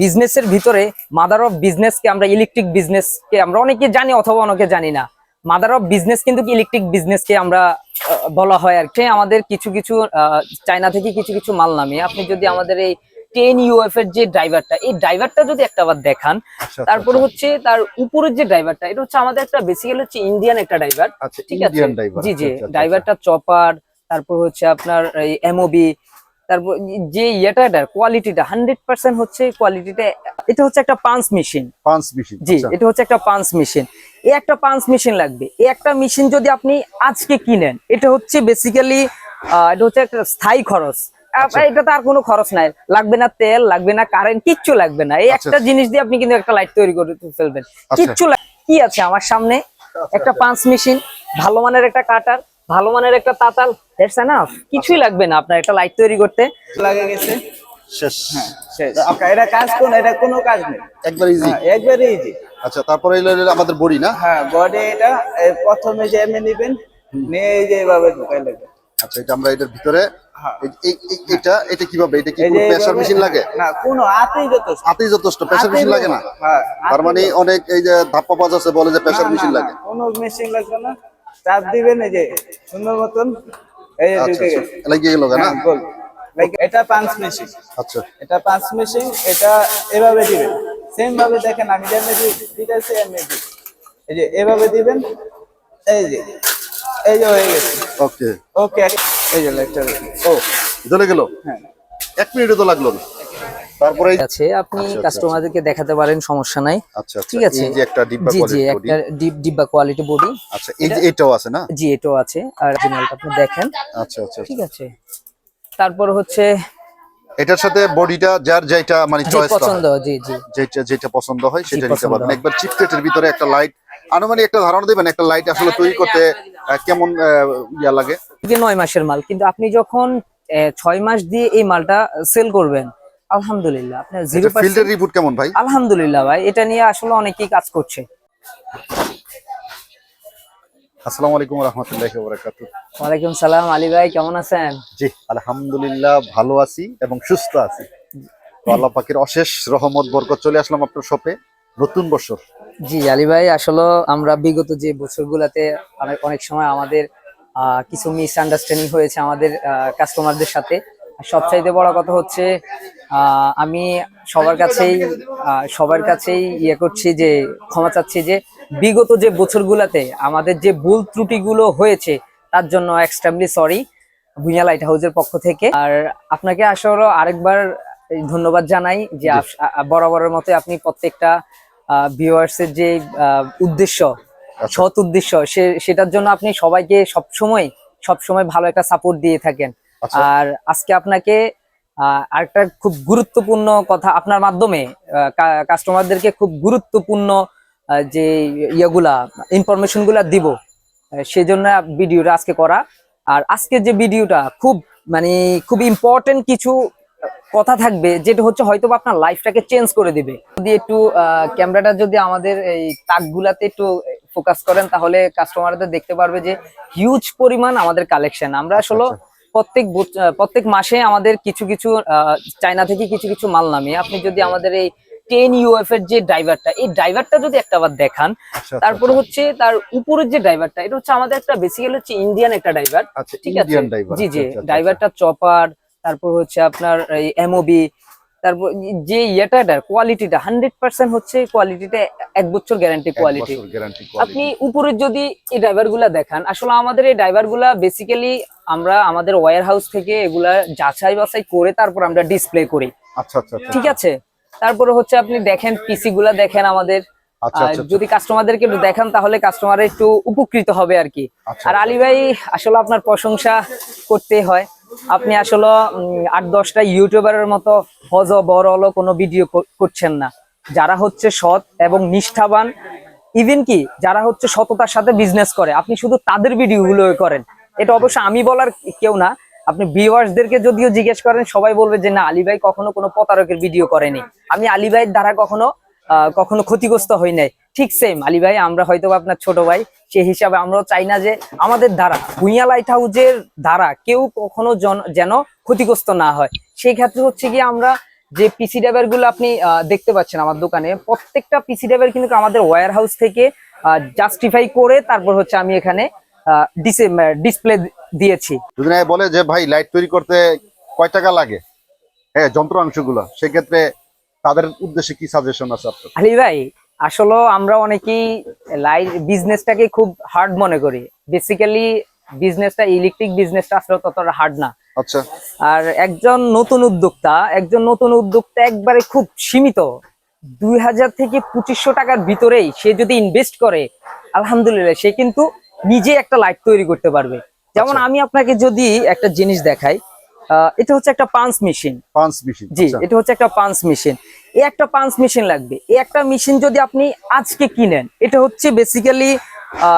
বিজনেসের ভিতরে mother of বিজনেসকে আমরা ইলেকট্রিক বিজনেসকে আমরা অনেকে জানি অথবা অনেকে জানি না। মাদার অফ বিজনেস কিন্তু ইলেকট্রিক বিজনেসকে আমরা বলা হয় আর কি। আমাদের কিছু কিছু চায়না থেকে কিছু কিছু মাল নামে। আপনি যদি আমাদের এই টেন ইউএফ এর যে ড্রাইভারটা এই ড্রাইভারটা যদি একটা বার দেখান আচ্ছা, তারপর হচ্ছে তার উপরের যে ড্রাইভারটা এটা হচ্ছে আমাদের একটা বেসিক্যালি হচ্ছে ইন্ডিয়ান একটা ড্রাইভার আচ্ছা ঠিক আছে? জি জি ড্রাইভারটা চপার তারপর হচ্ছে আপনার এই এমওবি তারপর যে ইয়েটা কোয়ালিটিটা হান্ড্রেড পার্সেন্ট হচ্ছে কোয়ালিটিটা এটা হচ্ছে একটা পাঞ্চ মেশিন পাঁচ মেশিন জি এটা হচ্ছে একটা পাঞ্চ মেশিন এই একটা পাঞ্চ মেশিন লাগবে। এই একটা মেশিন যদি আপনি আজকে কিনেন এটা হচ্ছে বেসিক্যালি এটা হচ্ছে একটা স্থায়ী খরচ। আচ্ছা। এটা তো আর কোনো খরচ নাই। লাগবে না তেল লাগবে না কারেন্ট কিচ্ছু লাগবে না। এই আচ্ছা। একটা জিনিস দিয়ে আপনি কিন্তু একটা লাইট তৈরি করে ফেলবেন। কিচ্ছু কি আছে আমার সামনে? একটা পাঞ্চ মেশিন ভালো মানের একটা কাটার ভালো মানের একটা তাতাল দ্যাটস এনাফ কিছুই লাগবে না আপনার একটা লাইট তৈরি করতে। লাগে গেছে? শেষ। শেষ। এটা কাজ কোন? এটা কোনো কাজ নেই। একবার ইজি হ্যাঁ, ইজি আচ্ছা তারপরে এলো আমাদের বড়ি না? হ্যাঁ বডি এটা প্রথমে যে এমনি নিবেন নিয়ে যে এভাবে ঢুকাই লাগবে। আচ্ছা এটা আমরা এটার ভিতরে হ্যাঁ। এটা এটা কীভাবে? এটা কি প্রেসার মেশিন লাগে? না কোনো হাতেই যথেষ্ট। হাতেই যথেষ্ট প্রেসার মেশিন লাগে না? হ্যাঁ তার মানে অনেক এই যে ধাপ্পা বাজ আছে বলে যে প্রেসার মেশিন লাগে। কোনো মেশিন লাগবে না। চাপ দিবেন এই যে সুন্দর মতন এই যে আচ্ছা ঢুকে আচ্ছা। গেছে। লাগিয়ে গেল না হ্যাঁ গোল। লাইক এটা পাঁচ মেশিন আচ্ছা। এটা পাঁচ মেশিন এটা এভাবে দিবেন। সেম ভাবে দেখেন আমি যেমনি দিতেছি এমনি। এই যে এভাবে দিবেন। এই যে এই যে হয়ে গেছে। ওকে ওকে এই যে লাইটটা ও। চলে গেল। হ্যাঁ। এক মিনিটও তো লাগল না। তারপরে আছে আপনি আচ্ছা, আচ্ছা, কাস্টমারদেরকে দেখাতে পারেন সমস্যা নাই। আচ্ছা আচ্ছা। ঠিক আছে। এই যে একটা ডিব্বা জি জি একটা ডিপ ডিব্বা কোয়ালিটি বডি আচ্ছা এই যে এটাও আছে না? জি এটাও আছে। আর অরিজিনালটা আপনি দেখেন। আচ্ছা আচ্ছা ঠিক আছে। তারপর হচ্ছে এটার সাথে বডিটা যার যেটা মানে চয়েস পছন্দ জি জি। যেটা যেটা পছন্দ হয় সেটা নিতে পারবেন। একবার চিপসেটের ভিতরে একটা লাইট আনুমানিক একটা ধারণা দেবেন একটা লাইট আসলে তৈরি করতে কেমন ইয়া লাগে? নয় মাসের মাল কিন্তু আপনি যখন ছয় মাস দিয়ে এই মালটা সেল করবেন আলহামদুলিল্লাহ আপনার জিরো ফিল্ডের রিপোর্ট কেমন ভাই? আলহামদুলিল্লাহ ভাই এটা নিয়ে আসলে অনেকেই কাজ করছে। আসসালামু আলাইকুম রহমতুল্লাহি বারাকাতু। ওয়ালাইকুম সালাম আলী ভাই কেমন আছেন? জি আলহামদুলিল্লাহ ভালো আছি এবং সুস্থ আছি। আল্লাহ পাকের অশেষ রহমত বরকত চলে আসলাম আপনার শপে। নতুন বছর। জি আলী ভাই আসলে আমরা বিগত যে বছরগুলোতে অনেক অনেক সময় আমাদের কিছু মিসআন্ডারস্ট্যান্ডিং হয়েছে আমাদের কাস্টমারদের সাথে। সবচাইতে বড় কথা হচ্ছে আহ, আমি সবার কাছেই সবার কাছেই ইয়ে করছি যে ক্ষমা চাচ্ছি যে বিগত যে বছরগুলোতে আমাদের যে ভুল ত্রুটিগুলো হয়েছে তার জন্য এক্সট্রিমলি সরি ভুইয়া লাইট হাউসের পক্ষ থেকে। আর আপনাকে আসলে আরেকবার ধন্যবাদ জানাই যে বরাবরের মতো আপনি প্রত্যেকটা ভিউয়ার্স এর যে আহ, উদ্দেশ্য আচ্ছা। সৎ উদ্দেশ্য সে সেটার জন্য আপনি সবাইকে সবসময় সবসময় ভালো একটা সাপোর্ট দিয়ে থাকেন। আর আজকে আপনাকে আরেকটা খুব গুরুত্বপূর্ণ কথা আপনার মাধ্যমে কাস্টমারদেরকে খুব গুরুত্বপূর্ণ যে ইয়েগুলা ইনফরমেশনগুলা দিব আহ, সেজন্য ভিডিওটা আজকে করা। আর আজকে যে ভিডিওটা খুব মানে খুব ইম্পর্টেন্ট কিছু কথা থাকবে যেটা হচ্ছে হয়তো বা আপনার লাইফটাকে চেঞ্জ করে দিবে। যদি একটু ক্যামেরাটা যদি আমাদের এই তাকগুলাতে একটু ফোকাস করেন তাহলে কাস্টমারদের দেখতে পারবে যে হিউজ পরিমাণ আমাদের কালেকশন আমরা আসলে প্রত্যেক প্রত্যেক মাসে আমাদের কিছু কিছু চায়না থেকে কিছু কিছু মাল নামে। আপনি যদি আমাদের এই টেন ইউএফ এর যে ড্রাইভারটা এই ড্রাইভারটা যদি একটা বার দেখান আচ্ছা তারপরে হচ্ছে তার উপরের যে ড্রাইভারটা এটা হচ্ছে আমাদের একটা বেসিক্যালি হচ্ছে ইন্ডিয়ান একটা ড্রাইভার আচ্ছা ঠিক আছে? জি জি ড্রাইভারটা চপার তারপর হচ্ছে আপনার এই এমওবি তারপর যে ইয়েটা কোয়ালিটিটা হান্ড্রেড পার্সেন্ট হচ্ছে কোয়ালিটিটা এক বছর গ্যারান্টি কোয়ালিটি আপনি উপরের যদি এই ড্রাইভারগুলা দেখান আসলে আমাদের এই ড্রাইভারগুলা বেসিক্যালি আমরা আমাদের ওয়ার হাউস থেকে এগুলা যাচাই বাছাই করে তারপর আমরা ডিসপ্লে করি। আচ্ছা আচ্ছা আচ্ছা। ঠিক আছে? তারপরে হচ্ছে আপনি দেখেন পিসি গুলা দেখেন আমাদের। আচ্ছা আচ্ছা যদি কাস্টমারদেরকে একটু দেখান তাহলে কাস্টমার একটু উপকৃত হবে আর কি। আর আলী ভাই আসলে আপনার প্রশংসা করতে হয়। আপনি আসলে আট দশটা ইউটিউবারের মতো হজ বড় হলো কোনো ভিডিও করছেন না। যারা হচ্ছে সৎ এবং নিষ্ঠাবান ইভেন কি, যারা হচ্ছে সততার সাথে বিজনেস করে, আপনি শুধু তাদের ভিডিওগুলো করেন। এটা অবশ্য আমি বলার কেউ না। আপনি ভিউয়ার্সদেরকে যদিও জিজ্ঞেস করেন, সবাই বলবে যে, না, আলী কখনো কোনো প্রতারকের ভিডিও করেনি। আমি আলী দ্বারা কখনো কখনো ক্ষতিগ্রস্ত হই নাই। ঠিক সেম আলী ভাই, আমরা হয়তো আপনার ছোট ভাই, সেই হিসাবে আমরাও চাই না যে আমাদের দ্বারা ভুইয়া লাইট হাউজের দ্বারা কেউ কখনো যেন ক্ষতিগ্রস্ত না হয়। সেই ক্ষেত্রে হচ্ছে কি আমরা যে পিসি ড্রাইভারগুলো আপনি দেখতে পাচ্ছেন আমার দোকানে, প্রত্যেকটা পিসি ড্রাইভার কিন্তু আমাদের ওয়্যার হাউস থেকে জাস্টিফাই করে তারপর হচ্ছে আমি এখানে ডিসপ্লে দিয়েছি। যদি বলে যে, ভাই লাইট তৈরি করতে কয় টাকা লাগে? হ্যাঁ যন্ত্রাংশগুলো। সেক্ষেত্রে তাদের উদ্দেশ্যে কি সাজেশন আছে আপনার? আলী ভাই আসলে আমরা অনেকেই লাইট বিজনেসটাকে খুব হার্ড মনে করি। বেসিক্যালি বিজনেসটা ইলেকট্রিক বিজনেসটা আসলে ততটা হার্ড না। আচ্ছা। আর একজন নতুন উদ্যোক্তা একজন নতুন উদ্যোক্তা একবারে খুব সীমিত। দুই হাজার থেকে পঁচিশশো টাকার ভিতরেই সে যদি ইনভেস্ট করে আলহামদুলিল্লাহ সে কিন্তু নিজে একটা লাইট তৈরি করতে পারবে। যেমন আচ্ছা। আমি আপনাকে যদি একটা জিনিস দেখাই এটা হচ্ছে একটা পাঞ্চ মেশিন পাঁচ মেশিন জি এটা হচ্ছে একটা পাঞ্চ মেশিন এই একটা পাঞ্চ মেশিন লাগবে এই একটা মেশিন যদি আপনি আজকে কিনেন এটা হচ্ছে বেসিক্যালি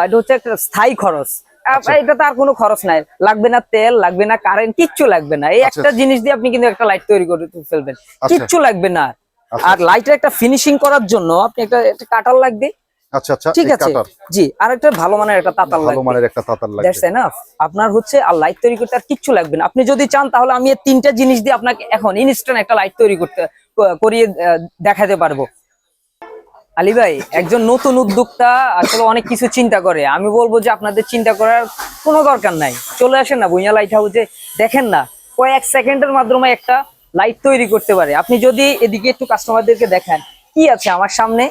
এটা হচ্ছে একটা স্থায়ী খরচ আচ্ছা। এটা তো আর কোনো খরচ নাই লাগবে না তেল লাগবে না কারেন্ট কিচ্ছু লাগবে না এই আচ্ছা। একটা জিনিস দিয়ে আপনি কিন্তু একটা লাইট তৈরি করে ফেলবেন আচ্ছা। কিচ্ছু লাগবে না আর। আচ্ছা। লাইটের একটা ফিনিশিং করার জন্য আপনি একটা একটা কাটার লাগবে আচ্ছা আচ্ছা ঠিক আছে। জি আর একটা ভালো মানের একটা তাতাল ভালো মানের একটা তাতার লাগবে। দ্যাটস এনাফ আপনার হচ্ছে আর লাইট তৈরি করতে আর কিচ্ছু লাগবে না। আপনি যদি চান তাহলে আমি এই তিনটা জিনিস দিয়ে আপনাকে এখন ইনস্ট্যান্ট একটা লাইট তৈরি করতে করিয়ে দেখাতে পারব। আলী ভাই একজন নতুন উদ্যোক্তা আসলে অনেক কিছু চিন্তা করে। আমি বলব যে আপনাদের চিন্তা করার কোনো দরকার নাই। চলে আসেন না ভুইয়া লাইট হাউসে দেখেন না কয়েক সেকেন্ডের মাধ্যমে একটা লাইট তৈরি করতে পারে। আপনি যদি এদিকে একটু কাস্টমারদেরকে দেখান কি আছে আমার সামনে?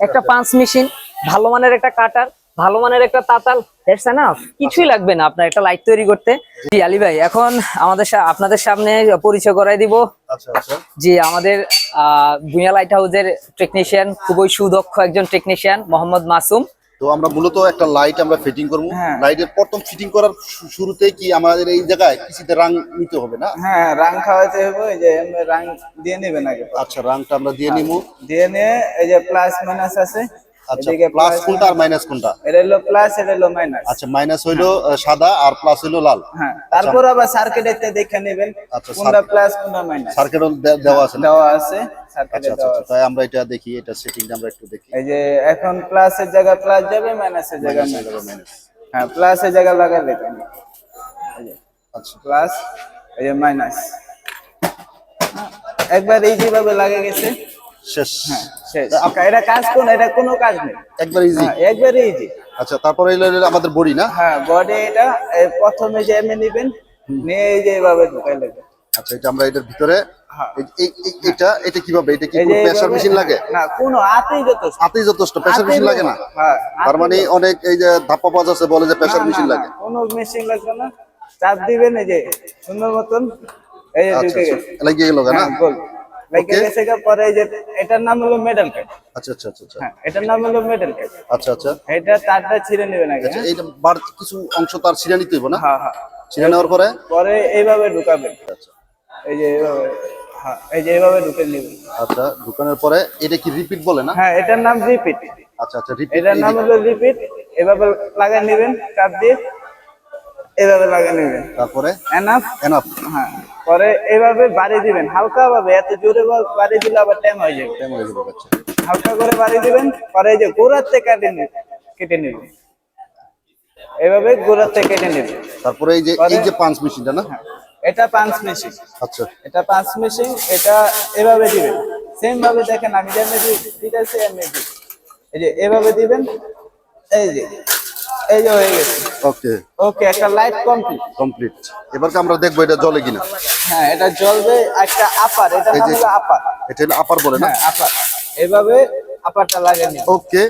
একটা পাঁচ মেশিন ভালো মানের একটা কাটার ভালো মানের একটা তাতাল দ্যাটস এনাফ কিছুই লাগবে না আপনার একটা লাইট তৈরি করতে। জি আলী ভাই এখন আমাদের আপনাদের সামনে পরিচয় করাই দিব। আচ্ছা আচ্ছা। জি আমাদের আহ, ভুঁইয়া লাইট হাউসের টেকনিশিয়ান খুবই সুদক্ষ একজন টেকনিশিয়ান মোহাম্মদ মাসুম। তো আমরা মূলত একটা লাইট আমরা ফিটিং করব। হ্যাঁ। লাইটের প্রথম ফিটিং করার শুরুতে কি আমাদের এই জায়গায় কিছুতে রাং নিতে হবে না? হ্যাঁ রাং খাওয়াতে হবে এই যে এমনি রাং দিয়ে নেবেন আগে। আচ্ছা রাংটা আমরা দিয়ে নিবো। দিয়ে নিয়ে এই যে প্লাস মাইনাস আছে আচ্ছা প্লাস কোনটা আর মাইনাস কোনটা? এটা হলো প্লাস এটা হলো মাইনাস আচ্ছা মাইনাস হইল আহ, সাদা আর প্লাস হইল লাল। হ্যাঁ তারপর আবার সার্কিটেতে দেখে নেবেন আচ্ছা, কোনটা প্লাস কোনটা মাইনাস সার্কিট দেওয়া আছে দেওয়া আছে। সার্কিটে আচ্ছা আচ্ছা আচ্ছা। তাই আমরা এটা দেখি এটা সেটিংটা আমরা একটু দেখি। এই যে এখন প্লাসের জায়গা প্লাস যাবে মাইনাসের জায়গা মাইনাস হ্যাঁ প্লাসের জায়গা লাগালে তো এই যে আচ্ছা। প্লাস এই যে মাইনাস একবার ইজি ভাবে লাগে গেছে। শেষ। শেষ। এটা কাজ কোন? এটা কোনো কাজ নেই। একবার ইজি হ্যাঁ একবারে ইজি আচ্ছা তারপরে আমাদের বডি না? হ্যাঁ বডি এটা প্রথমে যে এমনি নেবেন নিয়ে এই যে ঢুকাই নেবেন আচ্ছা এটা আমরা এটার ভিতরে হ্যাঁ। এই- এই- এই- এটা এটা কীভাবে? এটা কি প্রেসার মেশিন লাগে? না কোনো হাতেই যথেষ্ট। হাতেই যথেষ্ট প্রেসার মেশিন লাগে না? হ্যাঁ তার মানে অনেক এই যে ধাপ্পা পাওয়া যাচ্ছে বলে যে প্রেসার মেশিন লাগে। কোনো মেশিন লাগবে না। চাপ দিবেন এই যে সুন্দর মতন এই যে আচ্ছা ঢুকে আচ্ছা গেছে। লাগিয়ে গেল না? হ্যাঁ লেগে গেছে পরে এই যে এটার নাম হলো মেডাল কাট আচ্ছা আচ্ছা আচ্ছা আচ্ছা। হ্যাঁ এটার নাম হলো মেডাল কাট আচ্ছা আচ্ছা। এটা তারটা ছিঁড়ে নেবেন আগে আচ্ছা হ্যাঁ? এইটা বাড়তি কিছু অংশ তার ছিঁড়ে নিতে হইব না? হ্যাঁ হ্যাঁ। ছিঁড়ে নেওয়ার পরে? পরে এইভাবে ঢুকাবেন। আচ্ছা। এই যে এইভাবে হ্যাঁ এই যে এইভাবে ঢুকে নেবেন আচ্ছা ঢুকানোর পরে এটা কি রিপিট বলে না? হ্যাঁ এটার নাম রিপিট আচ্ছা আচ্ছা রিপিট এটার নাম হলো রিপিট এভাবে লাগিয়ে নেবেন চাপ দিয়ে। এভাবে লাগিয়ে নেবেন। তারপরে? এনাফ এনাফ হ্যাঁ। পরে এইভাবে বাড়ি দিবেন। হালকা ভাবে এত জোরে বাড়ি দিলে আবার টাইম হয়ে যাবে। টাইম হয়ে যাবে আচ্ছা। হালকা করে বাড়ি দিবেন পরে এই যে গোড়াতে কেটে নেবেন কেটে নেবেন। এইভাবে গোড়াতে কেটে নেবেন। তারপরে এই যে এই যে পাঁচ মেশিনটা না? এটা পাঁচ মেশিন আচ্ছা। এটা পাঁচ মেশিন এটা এভাবে দিবেন। সেম ভাবে দেখেন আমি যেমনি দিতেছি এমনি। এই যে এভাবে দিবেন এই যে এই যে হয়ে গেছে। ওকে। ওকে একটা লাইট কমপ্লিট কমপ্লিট এবারকে আমরা দেখব এটা জলে কিনা। হ্যাঁ এটা জ্বলবে একটা আপার এটা হলো আপার এটা হলো আপার বলে না? হ্যাঁ আপার এভাবে আপারটা লাগিয়ে নিন ওকে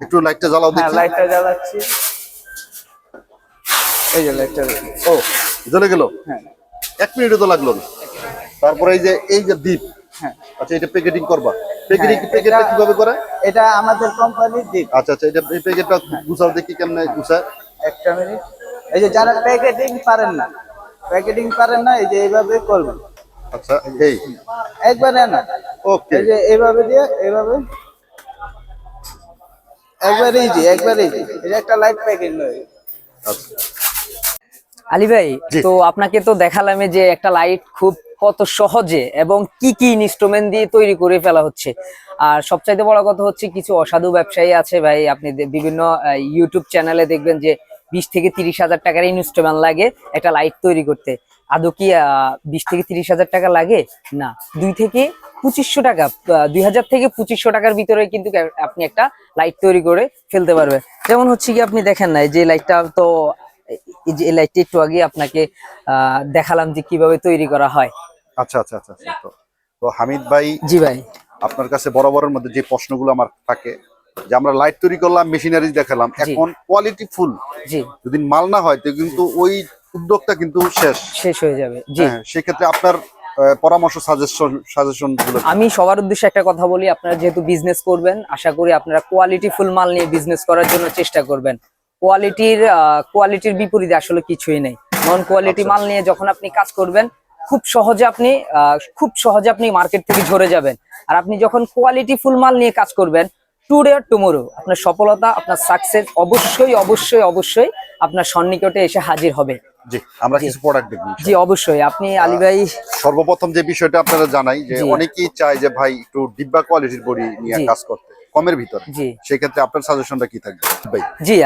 একটু লাইটটা জ্বালাও হ্যাঁ লাইটটা জ্বালাচ্ছি। এই যে লাইটটা ও জ্বলে গেল? হ্যাঁ। এক মিনিটও তো লাগল না। তারপরে এই যে এই যে দ্বীপ। হ্যাঁ। আচ্ছা এটা প্যাকেটিং করবা। প্যাকেটিং প্যাকেটটা কীভাবে করে? এটা আমাদের কোম্পানির আচ্ছা আচ্ছা এটা এই প্যাকেটটা গুছাও দেখি কেমনে একটা মিনিট। এই যে যারা প্যাকেটিং পারেন না প্যাকেটিং পারেন না এই যে এইভাবে করবেন। আচ্ছা এই। একবারে না। ওকে এই যে এইভাবে দিয়ে এইভাবে। একবার ইজি একবার ইজি এটা একটা লাইট প্যাকেট নয় আচ্ছা। আলী ভাই তো আপনাকে তো দেখালাম যে একটা লাইট খুব কত সহজে এবং কি কি ইনস্ট্রুমেন্ট দিয়ে তৈরি করে ফেলা হচ্ছে। আর সবচাইতে বড় কথা হচ্ছে কিছু অসাধু ব্যবসায়ী আছে ভাই আপনি বিভিন্ন ইউটিউব চ্যানেলে দেখবেন যে বিশ থেকে তিরিশ হাজার টাকার ইনস্ট্রুমেন্ট লাগে একটা লাইট তৈরি করতে। আদৌ কি বিশ থেকে তিরিশ হাজার টাকা লাগে? না। দুই থেকে পঁচিশশো টাকা দুই হাজার থেকে পঁচিশশো টাকার ভিতরে কিন্তু আপনি একটা লাইট তৈরি করে ফেলতে পারবেন। যেমন হচ্ছে কি আপনি দেখেন না যে লাইটটা তো এই যে লাইটটা একটু আগে আপনাকে দেখালাম যে কীভাবে তৈরি করা হয়। আচ্ছা আচ্ছা আচ্ছা আচ্ছা তো হামিদ ভাই জি ভাই। আপনার কাছে বরাবরের মধ্যে যে প্রশ্নগুলো আমার থাকে যে আমরা লাইট তৈরি করলাম মেশিনারি দেখালাম এখন কোয়ালিটি ফুল জি। যদি মাল না হয় তো কিন্তু ওই উদ্যোগটা কিন্তু শেষ। শেষ হয়ে যাবে জি। হ্যাঁ সেক্ষেত্রে আপনার পরামর্শ সাজেশন সাজেশন আমি সবার উদ্দেশ্যে একটা কথা বলি আপনারা যেহেতু বিজনেস করবেন আশা করি আপনারা কোয়ালিটি ফুল মাল নিয়ে বিজনেস করার জন্য চেষ্টা করবেন। কোয়ালিটির কোয়ালিটির বিপরীতে আসলে কিছুই নেই। নন কোয়ালিটি আচ্ছা। মাল নিয়ে যখন আপনি কাজ করবেন খুব সহজে আপনি খুব সহজে আপনি মার্কেট থেকে ঝরে যাবেন। আর আপনি যখন কোয়ালিটি ফুল মাল নিয়ে কাজ করবেন টুডে আর টুমোরো আপনার সফলতা আপনার সাকসেস অবশ্যই অবশ্যই অবশ্যই আপনার সন্নিকটে এসে হাজির হবে। জি আমরা কিছু প্রোডাক্ট দেখব জি অবশ্যই। আপনি আলী ভাই সর্বপ্রথম যে বিষয়টা আপনারা জানাই যে অনেকেই চায় যে ভাই একটু ডিব্বা কোয়ালিটির বডি নিয়ে কাজ করতে। কমের ভিতরে। জি। সেক্ষেত্রে আপনার সাজেশনটা কি থাকবে? ভাই। জি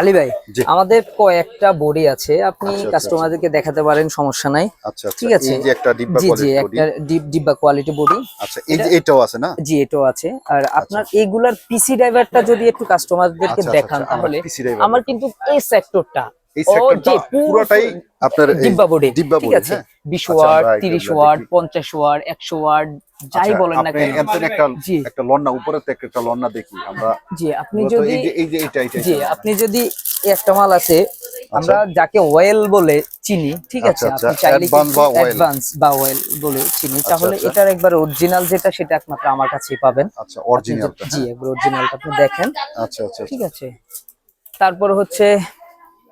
আলী ভাই আমাদের কয়েকটা বডি আছে। আপনি আচ্ছা, আচ্ছা, কাস্টমারদেরকে দেখাতে পারেন সমস্যা নাই। আচ্ছা আচ্ছা। ঠিক আছে। এই যে একটা ডিব্বা জি জি বডি একটা ডিপ ডিব্বা কোয়ালিটি বডি আচ্ছা এই যে এটাও আছে না? জি এটাও আছে। আর আপনার এইগুলার পিসি ড্রাইভারটা যদি একটু কাস্টমারদেরকে আচ্ছা, আচ্ছা, দেখান আচ্ছা, তাহলে আমার কিন্তু এই সেক্টরটা এই সেক্টরটা পুরোটাই আপনার ডিব্বা ঠিক আছে? হ্যাঁ। আচ্ছা, ওয়াট ওয়াট ওয়াট ওয়াট যাই আচ্ছা, বলেন না কেন। একটা জি। একটা লন্না উপরে থেকে একটা লন্না দেখি আমরা জি আপনি যদি এই যে জি আপনি যদি একটা মাল আছে আমরা যাকে ওয়েল বলে চিনি ঠিক আছে? আচ্ছা, আপনি আচ্ছা, চাইলে। অ্যাডভান্স বা ওয়েল বলে চিনি। তাহলে আচ্ছা। এটার একবার অরিজিনাল যেটা সেটা একমাত্র আমার কাছেই পাবেন। আচ্ছা অরিজিনালটা জি একবার অরিজিনালটা আপনি দেখেন। আচ্ছা আচ্ছা। ঠিক আছে? তারপর হচ্ছে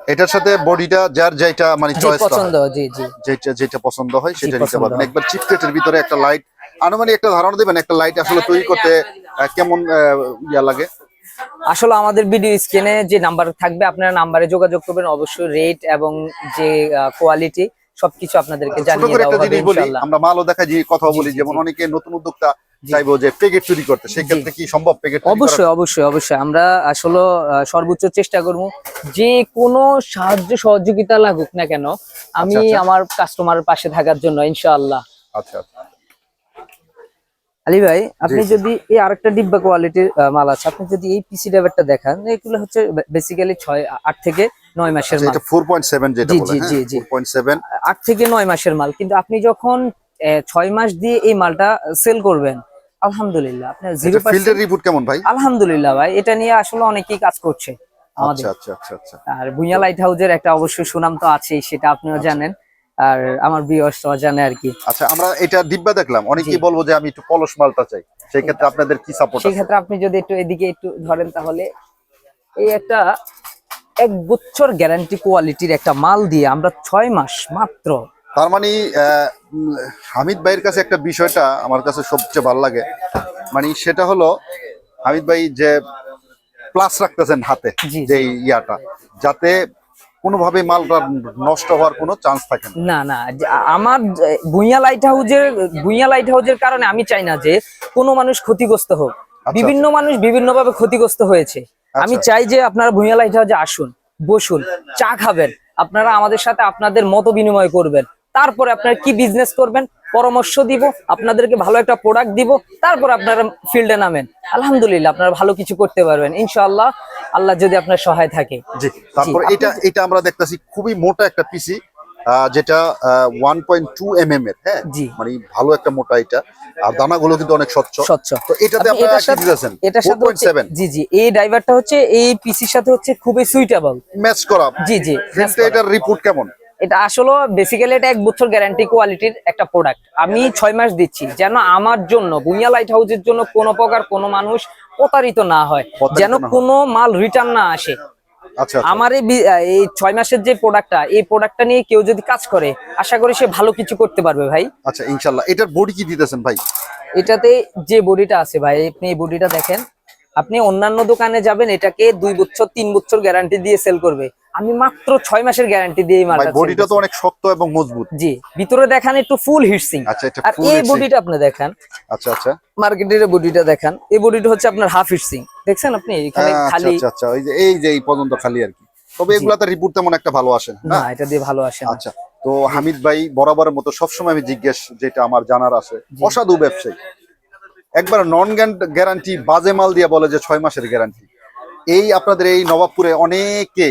এটার সাথে বডিটা যার যেটা মানে চয়েস পছন্দ জি জি। যেটা যেটা পছন্দ হয় সেটা নিতে পারবেন। হয়। একবার চিপসেটের ভিতরে একটা লাইট আনুমানিক একটা ধারণা দিবেন একটা লাইট আসলে তৈরি করতে কেমন ইয়া লাগে? আসলে আমাদের ভিডিও স্ক্রিনে যে নাম্বার থাকবে আপনারা নাম্বারে যোগাযোগ করবেন। অবশ্যই রেট এবং যে কোয়ালিটি সবকিছু আপনাদেরকে জানিয়ে দেওয়া হবে ইনশাআল্লাহ। আমরা মালও দেখা যে কথা বলি যেমন অনেকে নতুন উদ্যোক্তা চাইব যে প্যাকেট তৈরি করতে সেক্ষেত্রে কি সম্ভব প্যাকেট অবশ্যই অবশ্যই অবশ্যই। আমরা আসলে সর্বোচ্চ চেষ্টা করব যে কোনো সাহায্য সহযোগিতা লাগুক না কেন আমি আচ্ছা, আচ্ছা। আমার কাস্টমারের পাশে থাকার জন্য ইনশাআল্লাহ। আচ্ছা আচ্ছা। আলী ভাই আপনি যদি এই আরেকটা ডিব্বা কোয়ালিটির মাল আছে আপনি যদি এই পিসি ড্রাইভারটা দেখান এগুলো হচ্ছে বেসিক্যালি ছয় আট থেকে নয় মাসের মাল। এটা 4.7 যেটা জি, বলে জি, জি, জি। 4.7 আট থেকে নয় মাসের মাল কিন্তু আপনি যখন ছয় মাস দিয়ে এই মালটা সেল করবেন আলহামদুলিল্লাহ আপনার জিরো এটা ফিল্ডের রিপোর্ট কেমন ভাই? আলহামদুলিল্লাহ ভাই এটা নিয়ে আসলে অনেকেই কাজ করছে আমাদের। আচ্ছা আচ্ছা আচ্ছা আচ্ছা। আর ভুইয়া লাইট হাউসের একটা অবশ্যই সুনাম তো আছেই সেটা আপনিও জানেন। আর আমার বিয়সটাও জানে আর কি। আচ্ছা আমরা এটা ডিব্বা দেখলাম। অনেকেই বলব যে আমি একটু পলস মালটা চাই। সেই ক্ষেত্রে আপনাদের কি সাপোর্ট সেই ক্ষেত্রে আপনি যদি একটু এদিকে একটু ধরেন তাহলে এই একটা এক বছর গ্যারান্টি কোয়ালিটির একটা মাল দিয়ে আমরা ছয় মাস মাত্র তার মানে হামিদ ভাইয়ের কাছে একটা বিষয়টা আমার কাছে সবচেয়ে ভালো লাগে। মানে সেটা হলো হামিদ ভাই যে প্লাস রাখতেছেন হাতে যে ইয়াটা যাতে কোনোভাবে মালটা নষ্ট হওয়ার কোনো চান্স থাকে না। না আমার ভুইয়া লাইট হাউজের ভুইয়া লাইট হাউজের কারণে আমি চাই না যে কোনো মানুষ ক্ষতিগ্রস্ত হোক। বিভিন্ন মানুষ বিভিন্ন ভাবে ক্ষতিগ্রস্ত হয়েছে। আমি আচ্ছা। চাই যে আপনারা ভুইয়া লাইট হাউজে আসুন বসুন চা খাবেন। আপনারা আমাদের সাথে আপনাদের মত বিনিময় করবেন। তারপরে আপনার কি বিজনেস করবেন পরামর্শ দিব আপনাদেরকে ভালো একটা প্রোডাক্ট দিব তারপর আপনারা ফিল্ডে নামেন। আলহামদুলিল্লাহ আপনারা ভালো কিছু করতে পারবেন ইনশাআল্লাহ। আল্লাহ যদি আপনার সহায় থাকে। জি তারপর এটা এটা আমরা দেখতেছি খুবই মোটা একটা পিসি যেটা one point two M M এর হ্যাঁ? জি। মানে ভালো একটা মোটা এটা। আর দানাগুলো কিন্তু অনেক স্বচ্ছ। স্বচ্ছ। তো এটাতে আপনি আপনারা কি দিতেছেন? এটার সাথে হচ্ছে 4.7 জি জি এই ড্রাইভারটা হচ্ছে এই পিসির সাথে হচ্ছে খুবই সুইটেবল ম্যাচ করা। জি জি এটার রিপোর্ট কেমন? এটা আসলে বেসিক্যালি এটা এক বছর গ্যারান্টি কোয়ালিটির একটা প্রোডাক্ট আমি ছয় মাস দিচ্ছি যেন আমার জন্য ভুইয়া লাইট হাউসের জন্য কোনো প্রকার কোনো মানুষ প্রতারিত না হয় যেন। কোনো মাল রিটার্ন না আসে। আচ্ছা আচ্ছা। আমার এই এই ছয় মাসের যে প্রোডাক্টটা এই প্রোডাক্টটা নিয়ে কেউ যদি কাজ করে আশা করি সে ভালো কিছু করতে পারবে ভাই। আচ্ছা ইনশাল্লাহ। এটার বডি কি দিতেছেন ভাই? এটাতে যে বডিটা আছে ভাই আপনি এই বডিটা দেখেন আপনি অন্যান্য দোকানে যাবেন এটাকে দুই বছর তিন বছর গ্যারান্টি দিয়ে সেল করবে। আমি মাত্র ছয় মাসের গ্যারান্টি দিয়ে এই মালটা বডিটা তো অনেক শক্ত এবং মজবুত। জি ভিতরে দেখান একটু ফুল হিটসিং আচ্ছা আর এই। বডিটা আপনি দেখান। আচ্ছা আচ্ছা। মার্কেটের বডিটা দেখান। এই বডিটা হচ্ছে আপনার হাফ হিটসিং দেখছেন আপনি? এখানে আচ্ছা খালি আচ্ছা আচ্ছা। ওই যে এই যে এই পর্যন্ত খালি আর কি। তবে এগুলাতে রিপোর্ট তেমন একটা ভালো আসে না এটা দিয়ে ভালো আসে আচ্ছা তো হামিদ ভাই বরাবরের মতো সবসময় আমি জিজ্ঞেস যেটা আমার জানার আছে। অসাধু ব্যবসায়ী। একবার নন গ্যারান্টি বাজে মাল দিয়ে বলে যে ছয় মাসের গ্যারান্টি এই আপনাদের এই নবাবপুরে অনেকে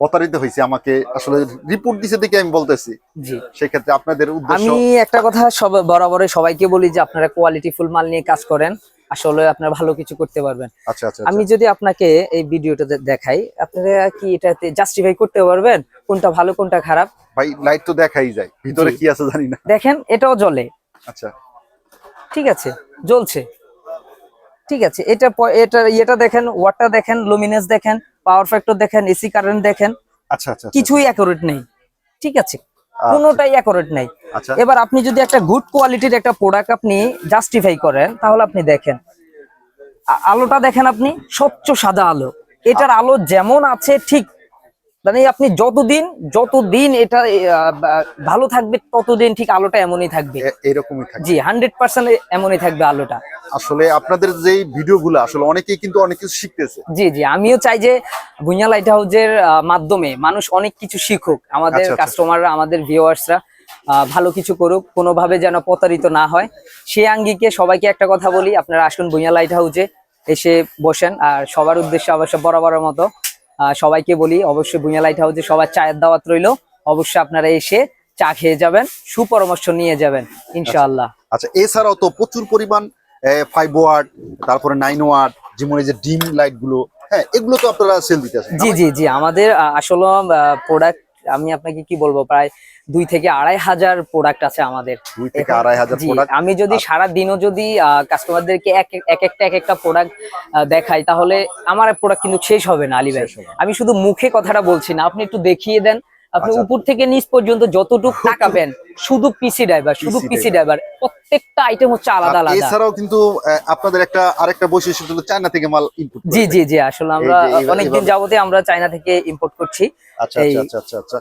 প্রতারিত হয়েছে আমাকে। আসলে রিপোর্ট দিছে দেখে আমি বলতেছি। জি। সেক্ষেত্রে আপনাদের উদ্দেশ্য আমি একটা কথা সব বরাবরই সবাইকে বলি যে আপনারা কোয়ালিটি ফুল মাল নিয়ে কাজ করেন। আসলে আপনারা ভালো কিছু করতে পারবেন। আচ্ছা আচ্ছা আমি যদি আপনাকে এই ভিডিওটা দেখাই আপনারা কি এটাতে জাস্টিফাই করতে পারবেন? কোনটা ভালো কোনটা খারাপ? ভাই লাইট তো দেখাই যায়। ভিতরে কি আছে জানি না। দেখেন এটাও জ্বলে। আচ্ছা। ঠিক আছে জ্বলছে। ঠিক আছে এটা এটা ইয়েটা দেখেন ওয়াটটা দেখেন লুমিনেন্স দেখেন। পাওয়ার ফ্যাক্টর দেখেন এসি কারেন্ট দেখেন আচ্ছা আচ্ছা আচ্ছা। কিছুই অ্যাকুরেট নেই ঠিক আছে? কোনটাই কোনোটাই অ্যাকুরেট নেই। আচ্ছা। এবার আপনি যদি একটা গুড কোয়ালিটির একটা প্রোডাক্ট আপনি জাস্টিফাই করেন তাহলে আপনি দেখেন। আলোটা দেখেন আপনি স্বচ্ছ সাদা আলো। এটার আলো যেমন আছে ঠিক মানে আপনি যতদিন যতদিন এটা ভালো থাকবে ততদিন ঠিক আলোটা এমনই থাকবে। এরকমই থাকে জি হান্ড্রেড পার্সেন্ট এমনই থাকবে আলোটা। আসলে আপনাদের যে ভিডিওগুলো আসলে অনেকেই কিন্তু অনেক কিছু শিখতেছে। জি জি আমিও চাই যে ভুঁইয়া লাইট হাউসের আহ, মাধ্যমে মানুষ অনেক কিছু শিখুক। আমাদের আচ্ছা, আচ্ছা। কাস্টমাররা আমাদের ভিউয়ার্সরা ভালো কিছু করুক কোনোভাবে যেন প্রতারিত না হয়। সে আঙ্গিকে সবাইকে একটা কথা বলি আপনারা আসুন ভুঁইয়া লাইট হাউসে এসে বসেন আর সবার উদ্দেশ্যে অবশ্য বরাবরের মতো সবাইকে বলি অবশ্যই ভুঁইয়া লাইট হাউসে সবার চায়ের দাওয়াত রইল। অবশ্যই আপনারা এসে চা খেয়ে যাবেন সুপরামর্শ নিয়ে যাবেন ইনশাআল্লাহ। আচ্ছা এছাড়াও তো প্রচুর পরিমাণ ফাইভ ওয়াট তারপরে নাইন ওয়াট যেমন এই যে ডিম লাইটগুলো হ্যাঁ এগুলো তো আপনারা সেল দিতে জি জি জি আমাদের আসলে প্রোডাক্ট আমি আপনাকে কি বলব প্রায় দুই থেকে আড়াই হাজার প্রোডাক্ট আছে আমাদের। দুই থেকে আড়াই হাজার আমি যদি সারা দিনও যদি কাস্টমারদেরকে এক এক- এক একটা এক একটা প্রোডাক্ট দেখাই তাহলে আমার প্রোডাক্ট কিন্তু শেষ হবে না আলী ভাই। আমি শুধু মুখে কথাটা বলছি না আপনি একটু দেখিয়ে দেন আপনি আচ্ছা। উপর থেকে নিচ পর্যন্ত যতটুকু তাকাবেন শুধু পিসি ড্রাইভার শুধু পিসি ড্রাইভার প্রত্যেকটা আইটেম হচ্ছে আলাদা আলাদা। এছাড়াও কিন্তু আপনাদের একটা আরেকটা বৈশিষ্ট্য হলো চায়না থেকে মাল ইনপুট জি জি জি আসলে আমরা অনেকদিন যাবতে আমরা চায়না থেকে ইম্পোর্ট করছি। আচ্ছা আচ্ছা আচ্ছা আচ্ছা আচ্ছা।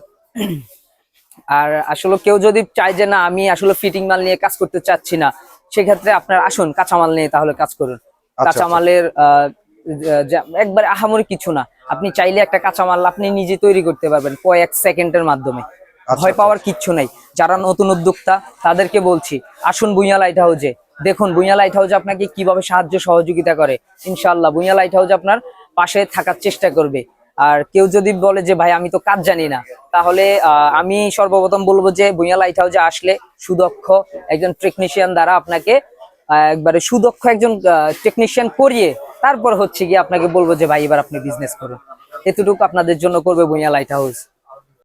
আর আসলে কেউ যদি চায় যে না আমি আসলে ফিটিং মাল নিয়ে কাজ করতে চাচ্ছি না সেক্ষেত্রে আপনার আসুন কাঁচামাল নিয়ে তাহলে কাজ করুন। আচ্ছা। কাঁচামালের আহ, একবারে আহামরি কিছু না। আপনি চাইলে একটা কাঁচামাল আপনি নিজে তৈরি করতে পারবেন কয়েক সেকেন্ডের মাধ্যমে। ভয় আচ্ছা। পাওয়ার কিচ্ছু নাই। যারা নতুন উদ্যোক্তা তাদেরকে বলছি আসুন বুইয়া লাইট হাউজে দেখুন বুইয়া লাইট হাউস আপনাকে কীভাবে সাহায্য সহযোগিতা করে। ইনশাল্লাহ বুইয়া লাইট হাউজ আপনার পাশে থাকার চেষ্টা করবে। আর কেউ যদি বলে যে ভাই আমি তো কাজ জানি না তাহলে আহ, আমি সর্বপ্রথম বলব যে ভুঁইয়া লাইট হাউসে আসলে সুদক্ষ একজন টেকনিশিয়ান দ্বারা আপনাকে একবারে সুদক্ষ একজন টেকনিশিয়ান করিয়ে তারপর হচ্ছে গিয়ে আপনাকে বলব যে ভাই, এবার আপনি বিজনেস করুন। এতটুকু আপনাদের জন্য করবে ভুঁইয়া লাইট হাউস